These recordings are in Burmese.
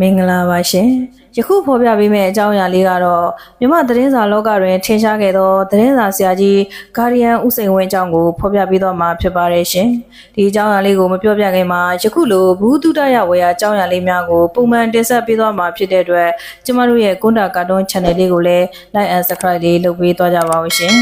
မင်္ဂလာပါရှင်ယခုဖော်ပြပေးမယ့်အကြောင်းအရာလေးကတော့မြမသတင်းစာလောကတွင်ထင်ရှားခဲ့သောသတင်းစာဆရာကြီးဂါရီယန်ဦးစိန်ဝင်းအကြောင်းကိုဖော်ပြပေးတော့မှာဖြစ်ပါတယ်ရှင်ဒီအကြောင်းအရာလေးကိုမပြောပြခင်မှာယခုလိုဘူးတုဒရဝေယအကြောင်းအရာလေးများကိုပုံမှန်တင်ဆက်ပေးတော့မှာဖြစ်တဲ့အတွက်ကျမတို့ရဲ့ကွန်တာကာတွန်း channel လေးကိုလည်း like and subscribe လေးလုပ်ပေးသွားကြပါဦးရှင်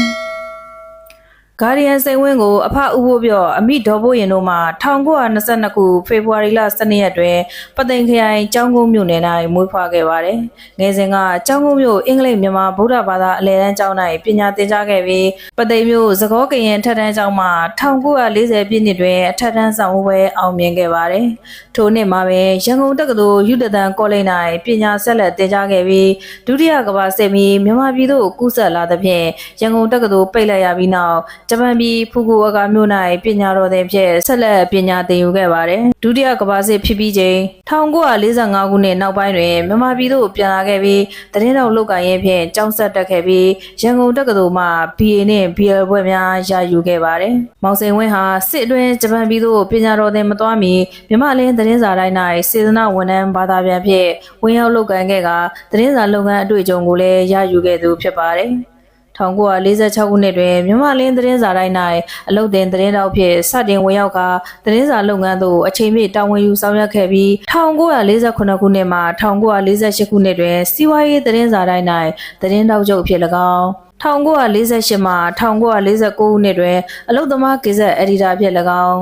ဂါရီယန်စိန်ဝင်းကိုအဖဥဖို့ပြောအမိဒေါ်ဘိုးရင်တို့မှ1922ခုဖေဖော်ဝါရီလ12ရက်တွင်ပသိမ်ခရိုင်ကျောင်းကုန်းမြို့နယ်၌မွေးဖွားခဲ့ပါတယ်။ငယ်စဉ်ကကျောင်းကုန်းမြို့အင်္ဂလိပ်မြန်မာဗုဒ္ဓဘာသာအလယ်တန်းကျောင်း၌ပညာသင်ကြားခဲ့ပြီးပသိမ်မြို့သကောကရင်အထက်တန်းကျောင်းမှ1940ပြည့်နှစ်တွင်အထက်တန်းဆောင်ပွဲအောင်မြင်ခဲ့ပါတယ်။ထိုနှစ်မှာပဲရန်ကုန်တက္ကသိုလ်ယူတဒန်ကောလိပ်၌ပညာဆက်လက်သင်ကြားခဲ့ပြီးဒုတိယကမ္ဘာစစ်မီမြန်မာပြည်သို့ကူးဆက်လာသဖြင့်ရန်ကုန်တက္ကသိုလ်ပိတ်လိုက်ရပြီးနောက်ဂျပန်ပြည်ဖူကူအကာမြို့၌ပညာတော်သင်ဖြင့်ဆက်လက်ပညာသင်ယူခဲ့ပါတယ်။ဒုတိယကမ္ဘာစစ်ဖြစ်ပြီးချိန်1945ခုနှစ်နောက်ပိုင်းတွင်မြန်မာပြည်သို့ပြန်လာခဲ့ပြီးသတင်းတော်လုပ်ကိုင်ရေးဖြင့်ကျောင်းဆက်တက်ခဲ့ပြီးရန်ကုန်တက္ကသိုလ်မှ BA နှင့် BL ဘွဲ့များရယူခဲ့ပါတယ်။မောင်စိန်ဝင်းဟာစစ်အတွင်းဂျပန်ပြည်သို့ပညာတော်သင်မသွားမီမြန်မာလင်းသတင်းစာတိုင်း၌စေတနာဝန်ထမ်းဘာသာပြန်ဖြင့်ဝင်ရောက်လုပ်ကိုင်ခဲ့ကသတင်းစာလုပ်ငန်းအတွေ့အကြုံကိုလည်းရယူခဲ့သူဖြစ်ပါတယ်။ 1946ခုနှစ်တွင်မြန်မာလင်းသတင်းစာတိုင်း၌အလုတ်တင်သတင်းတောက်ဖြင့်စတင်ဝင်ရောက်ကသတင်းစာလုပ်ငန်းသို့အချိန်ပြည့်တာဝန်ယူဆောင်ရွက်ခဲ့ပြီး1948ခုနှစ်မှ1948ခုနှစ်တွင်စီးပွားရေးသတင်းစာတိုင်း၌သတင်းတောက်ချုပ်ဖြစ်၎င်း1948မှ1949ခုနှစ်တွင်အလုတ်သမားကိစ္စအက်ဒီတာဖြစ်၎င်း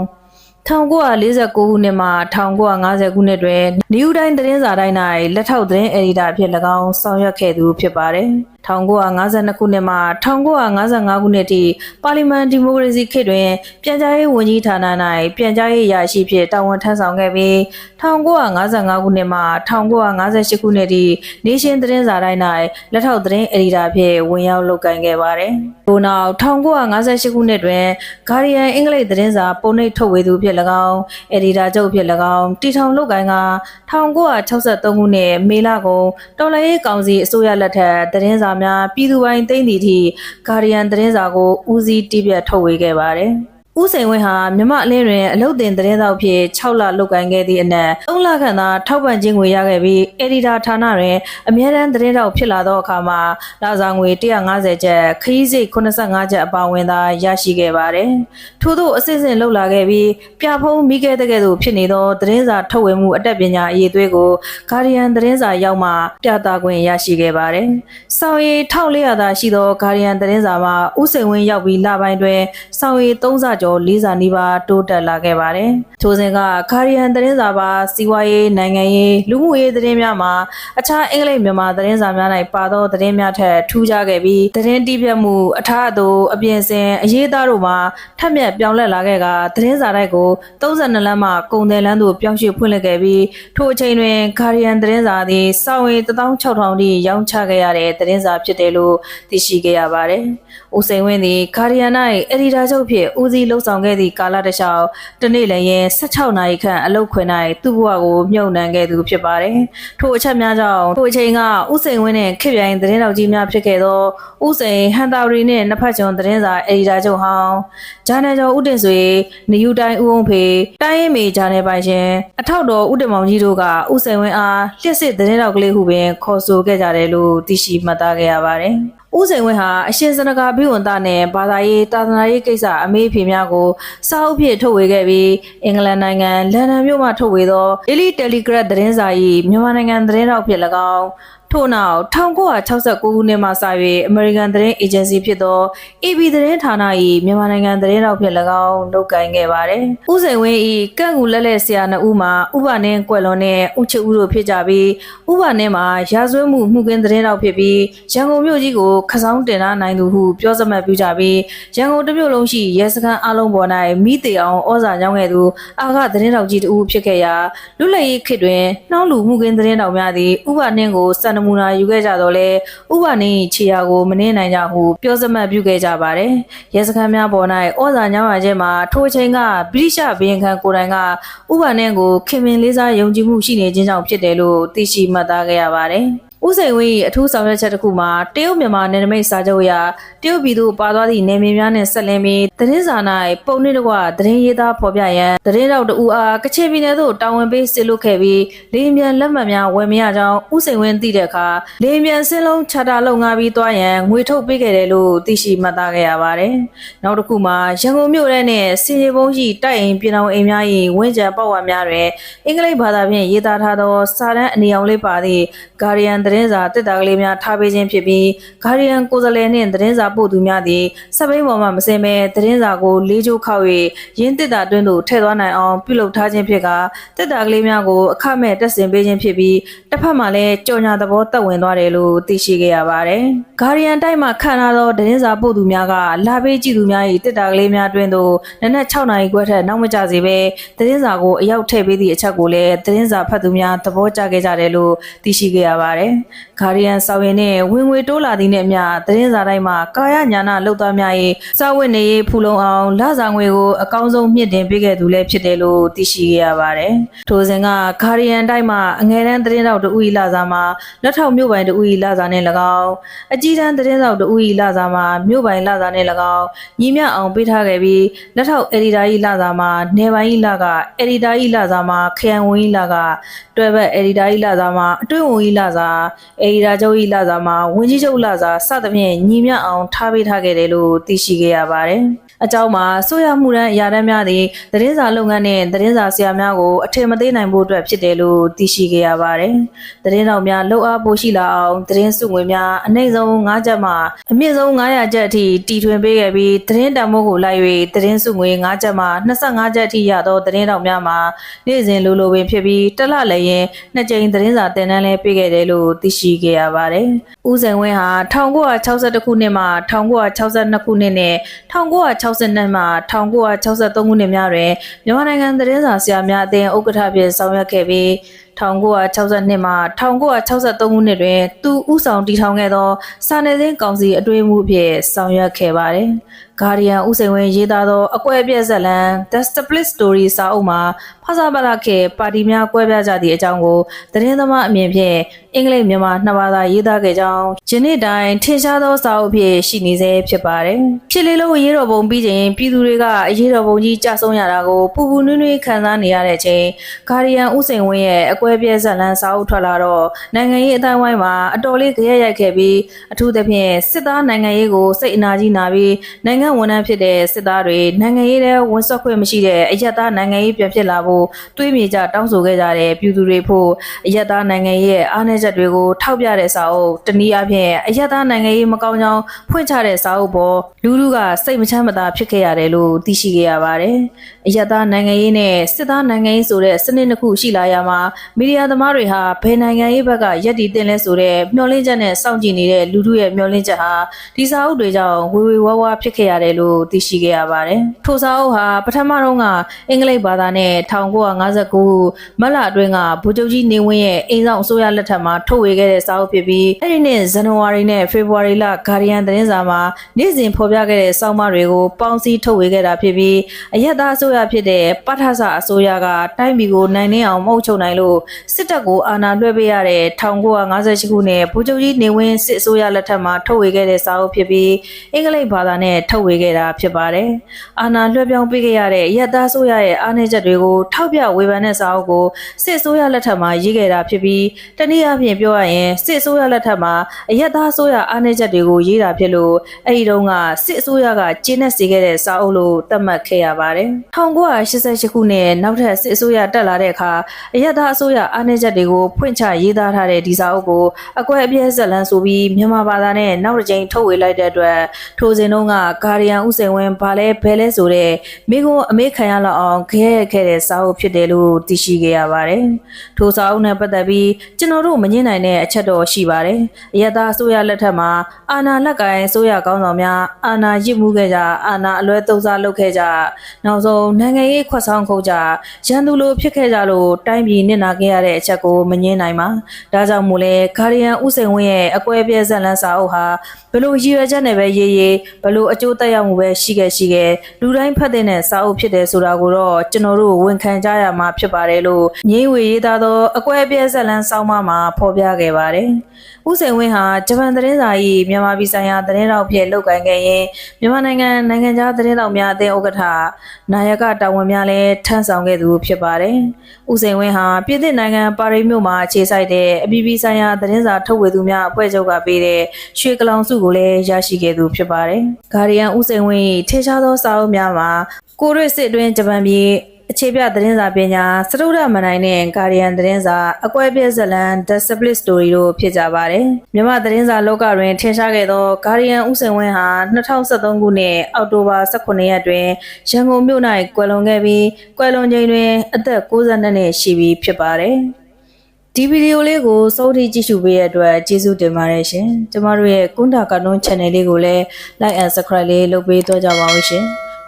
1949ခုနှစ်မှ1950ခုနှစ်တွင် New Time သတင်းစာတိုင်း၌လက်ထောက်သတင်းအယ်ဒီတာဖြစ်၎င်းဆောင်ရွက်ခဲ့သူဖြစ်ပါတယ်။1952ခုနှစ်မှ1955ခုနှစ်ထိပါလီမန်ဒီမိုကရေစီခေတ်တွင်ပြန်ကြားရေးဝန်ကြီးဌာန၌ပြန်ကြားရေးရာရှိဖြစ်တာဝန်ထမ်းဆောင်ခဲ့ပြီး1955ခုနှစ်မှ1958ခုနှစ်ထိနေရှင်သတင်းစာတိုင်း၌လက်ထောက်သတင်းအယ်ဒီတာဖြစ်ဝင်ရောက်လုပ်ကိုင်ခဲ့ပါတယ်။ထို့နောက်1958ခုနှစ်တွင်ဂါရီယန်အင်္ဂလိပ်သတင်းစာပုံနှိပ်ထုတ်ဝေသူဖြစ်၎င်းအယ်ဒီတာချုပ်ဖြစ်၎င်းတီထောင်လုပ်ကိုင်က1963ခုနှစ်မေလကုန်တော်လှန်ရေးကောင်စီအစိုးရလက်ထက်သတင်းစာများပြည်သူပိုင်သိမ်းသည့်အထိဂါရီယန်သတင်းစာကိုဦးစီးတည်ပြတ်ထုတ်ဝေခဲ့ပါတယ်။ ဦးစိန်ဝင်းဟာမြမအလင်းတွင်အလုတ်တင်သတင်းသောက်ဖြစ်6လလုပ်ကိုင်ခဲ့သည့်အနက်3လခန့်သာထောက်ပံ့ခြင်းငွေရခဲ့ပြီးအက်ဒီတာဌာနတွင်အမြဲတမ်းသတင်းတောက်ဖြစ်လာသောအခါမှာလာစာငွေ150ကျပ်ခရီးစိတ်85ကျပ်အပါအဝင်သာရရှိခဲ့ပါတယ်။ထို့သောအစစ်အစစ်လှုပ်လာခဲ့ပြီးပြဖုံးမိခဲ့တဲ့ကဲ့သို့ဖြစ်နေသောသတင်းစာထုတ်ဝေမှုအတတ်ပညာအရေးအသွေးကိုဂါရီယန်သတင်းစာရောက်မှပြသခွင့်ရရှိခဲ့ပါတယ်။စောင်ရည်1400သာရှိသောဂါရီယန်သတင်းစာမှာဦးစိန်ဝင်းရောက်ပြီးလပိုင်းတွင်စောင်ရည်3စာကျော်4စာနီးပါးတိုးတက်လာခဲ့ပါတယ်။ထိုစဉ်ကဂါရီယန်သတင်းစာပါစီးပွားရေးနိုင်ငံရေးလူမှုရေးသတင်းများမှာအခြားအင်္ဂလိပ်မြန်မာသတင်းစာများ၌ပါသောသတင်းများထက်ထူးခြားခဲ့ပြီးသတင်းတီးပြတ်မှုအထာအသို့အပြင်ဆင်အရေးသားတို့မှာထက်မြက်ပြောင်းလဲလာခဲ့ကသတင်းစာတိုက်ကို32လမ်းမှကုန်တယ်လမ်းသို့ပြောင်းရွှေ့ဖွင့်လှစ်ခဲ့ပြီးထိုအချိန်တွင်ဂါရီယန်သတင်းစာသည်စောင်ရည်16000ထိရောင်းချခဲ့ရတဲ့သတင်းစာဖြစ်တယ်လို့သိရှိခဲ့ရပါတယ်။ဦးစိန်ဝင်းသည်ဂါရီယန်၌အက်ဒီတာချုပ်ဖြစ်ဦးစီးလှုပ်ဆောင်ခဲ့သည့်ကာလတစ်လျှောက်တနေ့လည်းရင်16နာရီခန့်အလုပ်ခွင်၌သူ့ဘဝကိုမြုပ်နှံခဲ့သူဖြစ်ပါတယ်။ထိုအချက်များကြောင့်ထိုအချိန်ကဦးစိန်ဝင်းနှင့်ခေပြိုင်သတင်းတော်ကြီးများဖြစ်ခဲ့သောဦးစိန်ဟန်တာရီနှင့်နှစ်ဖက်ကျော်သတင်းစာအက်ဒီတာချုပ်ဟောင်းဂျာနယ်ကျော်ဦးတင်ဆွေနယူတိုင်းဦးအောင်ဖေတိုင်းရင်မေဂျာနယ်ပိုင်ရှင်အထောက်တော်ဦးတင်မောင်ကြီးတို့ကဦးစိန်ဝင်းအားလျှက်စစ်သတင်းတော်ကလေးဟုပင်ခေါ်ဆိုခဲ့ကြတယ်လို့သိရှိမှတ်သားခဲ့ရပါတယ်။ ဦးစိန်ဝင်းဟာအရှင်စနဂါဘိဝန္တနဲ့ဘာသာရေးတာသနာရေးကိစ္စအမေးအဖေများကိုစာအုပ်ဖြင့်ထုတ်ဝေခဲ့ပြီးအင်္ဂလန်နိုင်ငံလန်ဒန်မြို့မှထုတ်ဝေသော Daily Telegraph သတင်းစာ၏မြန်မာနိုင်ငံသတင်းတောက်ဖြစ်၎င်း ထို့နောက်1969ခုနှစ်မှစ၍အမေရိကန်သတင်းအေဂျင်စီဖြစ်သော AB သတင်းဌာန၏မြန်မာနိုင်ငံသတင်းတောက်ဖြစ်၎င်းလုပ်ကိုင်ခဲ့ပါတယ်။ဦးစိန်ဝင်း၏ကန့်ကူလက်လက်ဆရာနှစ်ဦးမှာဥပနင်းကွယ်လွန်နဲ့ဦးချစ်ဦးတို့ဖြစ်ကြပြီးဥပနင်းမှာရာဇဝတ်မှုမှုကင်းသတင်းတောက်ဖြစ်ပြီးရန်ကုန်မြို့ကြီးကိုခစောင်းတင်လာနိုင်သူဟုပြောစမှတ်ပြုကြပြီးရန်ကုန်တစ်မြို့လုံးရှိရဲစခန်းအလုံးပေါ်၌မိတေအောင်ဩဇာညောင်းခဲ့သူအာဃသတင်းတောက်ကြီးတဦးဖြစ်ခဲ့ရာလူလက်ရေးခေတ်တွင်နှောင်းလူမှုကင်းသတင်းတောက်များသည်ဥပနင်းကိုစံနမူနာယူခဲ့ကြတော့လဲဥပနင်းခြေရာကိုမနှင်းနိုင်ကြဟုပြောစမှတ်ပြုခဲ့ကြပါတယ်ရဲစခန်းများပေါ်၌ဩဇာညောင်းရခြင်းမှာထိုအချိန်ကဗြိတိရှဘီရင်ခံကိုယ်တိုင်ကဥပနင်းကိုခင်မင်လေးစားယုံကြည်မှုရှိနေခြင်းကြောင့်ဖြစ်တယ်လို့သိရှိမှတ်သားခဲ့ရပါတယ် ဦးစိန်ဝင်း၏အထူးဆောင်ရွက်ချက်တစ်ခုမှာတရုတ်မြန်မာနယ်နိမိတ်စာချုပ်အရတရုတ်ပြည်သူပါသွားသည့်နယ်မြေများနှင့်ဆက်လင်းပြီးသတင်းစာ၌ပုံနှင့်တကွသတင်းရေးသားဖော်ပြရန်သတင်းတောက်တဦးအားကချင်ပြည်နယ်သို့တာဝန်ပေးစစ်လုပ်ခဲ့ပြီးလေယာဉ်မြန်လက်မှတ်များဝယ်မရကြောင်းဦးစိန်ဝင်းသိတဲ့အခါလေယာဉ်မြန်စင်းလုံးချာတာလုံငါပြီးသွားရန်ငွေထုတ်ပေးခဲ့တယ်လို့သိရှိမှတ်သားခဲ့ရပါတယ်။နောက်တစ်ခုမှာရန်ကုန်မြို့ထဲနဲ့စင်ရီဘုံရှိတိုက်အိမ်ပြည်တော်အိမ်များ၏ဝင်းကျန်ပတ်ဝန်းများတွင်အင်္ဂလိပ်ဘာသာဖြင့်ရေးသားထားသောစာတမ်းအနီအောင်လေးပါသည့် Guardian သတင်းစာတက်တာကလေးများထားပေးခြင်းဖြစ်ပြီး Guardian ကိုယ်စားလှယ်နှင့်သတင်းစာပို့သူများသည်စပိန်ပေါ်မှမစင်မဲသတင်းစာကိုလေးချိုးခောက်၍ရင်းတက်တာတွင်းသို့ထည့်သွားနိုင်အောင်ပြုလုပ်ထားခြင်းဖြစ်ကတက်တာကလေးများကိုအခမဲ့တက်ဆင်ပေးခြင်းဖြစ်ပြီးတစ်ဖက်မှလည်းကြော်ညာသဘောတက်ဝင်သွားတယ်လို့သိရှိခဲ့ရပါတယ်။ Guardian တိုက်မှခံထားသောသတင်းစာပို့သူများကလာပေးကြည့်သူများ၏တက်တာကလေးများတွင်သို့နနက်6နာရီခွဲထက်နောက်မကျစေဘဲသတင်းစာကိုအရောက်ထည့်ပေးသည့်အချက်ကိုလည်းသတင်းစာဖတ်သူများသဘောကျခဲ့ကြတယ်လို့သိရှိခဲ့ရပါတယ်။ Guardian စာဝင်နဲ့ဝင်ငွေတိုးလာသည်နဲ့အမျှသတင်းစာတိုင်းမှာကာယညာနာလောက်သားများ၏စာဝတ်နေရေးဖူလုံအောင်လစာငွေကိုအကောင်းဆုံးမြင့်တင်ပေးခဲ့သူလည်းဖြစ်တယ်လို့သိရှိခဲ့ရပါတယ်။ထိုစဉ်က Guardian တိုင်းမှာအငယ်တန်းသတင်းတောက်တူ၏လစာမှာလက်ထောက်မြို့ပိုင်တူ၏လစာနဲ့၎င်းအကြီးတန်းသတင်းတောက်တူ၏လစာမှာမြို့ပိုင်လစာနဲ့၎င်းညီမျှအောင်ပေးထားခဲ့ပြီးလက်ထောက်အက်ဒီတာ၏လစာမှာနေပိုင်၏လကအက်ဒီတာ၏လစာမှာခရိုင်ဝန်၏လကတွဲဘက်အက်ဒီတာ၏လစာမှာအတွင်းဝန်၏လစာအက်ဒီတာချုပ်၏လစာမှာဝန်ကြီးချုပ်လစာစသဖြင့်ညီမျှအောင်ထားပေးထားခဲ့တယ်လို့သိရှိခဲ့ရပါတယ်။ အကြောင်းမှာဆိုရမှုရန်အရာတန်းများသည့်သတင်းစာလုပ်ငန်းနှင့်သတင်းစာဆရာများကိုအထင်မသေးနိုင်ဖို့အတွက်ဖြစ်တယ်လို့သိရှိခဲ့ရပါတယ်။သတင်းတော်များလှုပ်အားပိုရှိလာအောင်သတင်းစုငွေများအနှိမ့်ဆုံး9ချက်မှအမြင့်ဆုံး900ချက်အထိတီထွင်ပေးခဲ့ပြီးသတင်းတံမိုးကိုလိုက်၍သတင်းစုငွေ9ချက်မှ25ချက်အထိရသောသတင်းတော်များမှာနေ့စဉ်လိုလိုပင်ဖြစ်ပြီးတစ်လလည်းရင်နှစ်ကြိမ်သတင်းစာတင်နန်းလည်းပေးခဲ့တယ်လို့သိရှိခဲ့ရပါတယ်။ဦးစိန်ဝင်းဟာ1962ခုနှစ်မှ1962ခုနှစ်နဲ့1960 1962မှ1963ခုနှစ်များတွင်မြန်မာနိုင်ငံသတင်းစာဆရာများအသင်းဥက္ကဋ္ဌဖြစ်ဆောင်ရွက်ခဲ့ပြီး1962မှ1963ခုနှစ်တွင်သူဦးဆောင်တည်ထောင်ခဲ့သောစာနယ်ဇင်းကောင်စီအတွင်းမှုအဖြစ်ဆောင်ရွက်ခဲ့ပါတယ်။ Guardian ဦးစိန်ဝင်းရေးသားသောအကွဲအပြဲဇာတ်လမ်း The Split Story စာအုပ်မှာဖဆပလခေပါတီများကွဲပြားကြသည့်အကြောင်းကိုသတင်းသမားအမြင်ဖြင့်အင်္ဂလိပ်မြန်မာနှစ်ဘာသာရေးသားခဲ့ကြောင်းယနေ့တိုင်ထင်ရှားသောစာအုပ်ဖြစ်ရှိနေစေဖြစ်ပါတယ်။ဖြစ်လေးလုံးအရေးတော်ပုံပြီးချိန်ပြည်သူတွေကအရေးတော်ပုံကြီးကြဆုံးရတာကိုပူပူနွေးနွေးခံစားနေရတဲ့အချိန် Guardian ဦးစိန်ဝင်းရဲ့အကွဲပြဲဇာတ်လမ်းစာအုပ်ထွက်လာတော့နိုင်ငံရေးအတိုင်းဝိုင်းမှာအတော်လေးကြရရိုက်ခဲ့ပြီးအထူးသဖြင့်စစ်သားနိုင်ငံရေးကိုစိတ်အနာကြီးနာပြီးနိုင်ငံဝန်ထမ်းဖြစ်တဲ့စစ်သားတွေနိုင်ငံရေးထဲဝန်ဆွတ်ခွင့်မရှိတဲ့အယက်သားနိုင်ငံရေးပြန်ဖြစ်လာဖို့တွေးမြေကြတောင်းဆိုခဲ့ကြတဲ့ပြည်သူတွေဖို့အယက်သားနိုင်ငံရေးရဲ့အားနည်းချက်တွေကိုထောက်ပြတဲ့စာအုပ်တနည်းအားဖြင့်အယက်သားနိုင်ငံရေးမကောင်းကြောင်းဖွင့်ချတဲ့စာအုပ်ပေါ်လူလူကစိတ်မချမ်းမသာဖြစ်ခဲ့ရတယ်လို့သိရှိခဲ့ရပါတယ်။အယက်သားနိုင်ငံရေးနဲ့စစ်သားနိုင်ငံရေးဆိုတဲ့စနစ်နှစ်ခုရှိလာရမှာမီဒီယာသမားတွေဟာဘယ်နိုင်ငံရေးဘက်ကယက်တီတင်လဲဆိုတဲ့မျှော်လင့်ချက်နဲ့စောင့်ကြည့်နေတဲ့လူထုရဲ့မျှော်လင့်ချက်ဟာဒီစာအုပ်တွေကြောင့်ဝေဝေဝါးဝါဖြစ်ခဲ့ရတယ်လို့သိရှိခဲ့ရပါတယ်။ထိုစာအုပ်ဟာပထမတော့ကအင်္ဂလိပ်ဘာသာနဲ့1959မတ်လအတွင်းကဗိုလ်ချုပ်ကြီးနေဝင်းရဲ့အိမ်ဆောင်အစိုးရလက်ထက်မှာထုတ်ဝေခဲ့တဲ့စာအုပ်ဖြစ်ပြီးအဲ့ဒီနှစ်ဇန်နဝါရီနဲ့ဖေဖော်ဝါရီလဂါဒီယန်သတင်းစာမှာနေ့စဉ်ဖော်ပြခဲ့တဲ့စောင်းမတွေကိုပေါင်းစည်းထုတ်ဝေခဲ့တာဖြစ်ပြီးအရက်သားအစိုးရဖြစ်တဲ့ပထဆအစိုးရကတိုင်းပြည်ကိုနိုင်နှင်းအောင်မဟုတ်ချုပ်နိုင်လို့စစ်တပ်ကိုအာဏာလွှဲပေးရတဲ့1958ခုနှစ်ဗိုလ်ချုပ်ကြီးနေဝင်းစစ်အစိုးရလက်ထက်မှာထုတ်ဝေခဲ့တဲ့စာအုပ်ဖြစ်ပြီးအင်္ဂလိပ်ဘာသာနဲ့ထုတ်ဝေခဲ့တာဖြစ်ပါတယ်။အာဏာလွှဲပြောင်းပေးခဲ့ရတဲ့ရက်သားအစိုးရရဲ့အားနည်းချက်တွေကိုထောက်ပြဝေဖန်တဲ့စာအုပ်ကိုစစ်အစိုးရလက်ထက်မှာရေးခဲ့တာဖြစ်ပြီးတနည်းအားဖြင့်ပြောရရင်စစ်အစိုးရလက်ထက်မှာအရက်သားအစိုးရအားနည်းချက်တွေကိုရေးတာဖြစ်လို့အဲ့ဒီတုန်းကစစ်အစိုးရကကျင်းနေစေခဲ့တဲ့စာအုပ်လို့သတ်မှတ်ခဲ့ရပါတယ်။1988ခုနှစ်နောက်ထပ်စစ်အစိုးရတက်လာတဲ့အခါအရက်သားအစိုးရအားနည်းချက်တွေကိုဖွင့်ချရေးသားထားတဲ့ဒီစာအုပ်ကိုအကွဲအပြဲဇက်လန်းဆိုပြီးမြန်မာဘာသာနဲ့နောက်တစ်ကြိမ်ထုတ်ဝေလိုက်တဲ့အတွက်ထိုစဉ်တုန်းကဂါရီယန်ဥစိန်ဝင်းဘာလဲဘဲလဲဆိုတဲ့မိကုံအမေခံရလောက်အောင်ခဲရခဲ့တဲ့စာအုပ်ဖြစ်တယ်လို့သိရှိခဲ့ရပါတယ်။ထိုစာအုပ်နဲ့ပတ်သက်ပြီးကျွန်တော်တို့မငင်းနိုင်တဲ့အချက်တော့ရှိပါတယ်။အယက်သားအစိုးရလက်ထက်မှာအာဏာလက်ကိုင်အစိုးရကောင်းဆောင်များအာဏာရစ်မှုခဲ့ကြအာဏာအလွဲသုံးစားလုပ်ခဲ့ကြနောက်ဆုံးနိုင်ငံရေးခွက်ဆောင်ခုတ်ကြရန်သူလိုဖြစ်ခဲ့ကြလို့တိုင်းပြည်နစ်နာခဲ့ရတဲ့အချက်ကိုမငင်းနိုင်ပါ။ဒါကြောင့်မို့လဲဂါရီယန်ဥစိန်ဝင်းရဲ့အကွဲပြဲဇက်လန်းစာအုပ်ဟာဘလို့ရည်ရွယ်ချက်နဲ့ပဲရေးရေးဘလို့အကျိုးသက်ရောက်မှုပဲရှိခဲ့ရှိခဲ့လူတိုင်းဖတ်တဲ့စာအုပ်ဖြစ်တယ်ဆိုတာကိုတော့ကျွန်တော်တို့ဝန်ခံကြရမှာဖြစ်ပါတယ်လို့ငြိမ်းဝေရေးသားသောအကွဲအပြဲဇက်လန်းစောင်းမမှာဖဖော်ပြခဲ့ပါတယ်။ဦးစိန်ဝင်းဟာဂျပန်သတင်းစာ၏မြန်မာပြည်ဆိုင်ရာသတင်းတောက်ဖြစ်လုပ်ကိုင်ခဲ့ရင်မြန်မာနိုင်ငံနိုင်ငံခြားသတင်းတောက်များအသင်းဥက္ကဋ္ဌနာယကတာဝန်များလည်းထမ်းဆောင်ခဲ့သူဖြစ်ပါတယ်။ဦးစိန်ဝင်းဟာပြည်သစ်နိုင်ငံပါရီမြို့မှာအခြေစိုက်တဲ့အပြည်ပြည်ဆိုင်ရာသတင်းစာထုတ်ဝေသူများအဖွဲ့ချုပ်ကပေးတဲ့ရွှေကလောင်စုကိုလည်းရရှိခဲ့သူဖြစ်ပါတယ်။ Guardian ဦးစိန်ဝင်း၏ထင်ရှားသောစာအုပ်များမှာကိုရွေစစ်အတွင်းဂျပန်ပြည် အခြေပြသတင်းစာပညာစရုဒ္ဓမန်တိုင်းနဲ့ Guardian သတင်းစာအကွဲပြည့်ဇလန် The Split Story တို့ဖြစ်ကြပါတယ်။မြန်မာသတင်းစာလောကတွင်ထင်ရှားခဲ့သော Guardian ဦးစိန်ဝင်းဟာ2013ခုနှစ်အောက်တိုဘာ18ရက်တွင်ရန်ကုန်မြို့၌ကွယ်လွန်ခဲ့ပြီးကွယ်လွန်ချိန်တွင်အသက်62နှစ်ရှိပြီဖြစ်ပါတယ်။ဒီဗီဒီယိုလေးကိုစိုးထိကြည့်ရှုပေးတဲ့အတွက်ကျေးဇူးတင်ပါတယ်ရှင်။ကျမတို့ရဲ့ကွန်တာကာတွန်း channel လေးကိုလည်း like and subscribe လေးလုပ်ပေးတော့ကြပါဦးရှင်။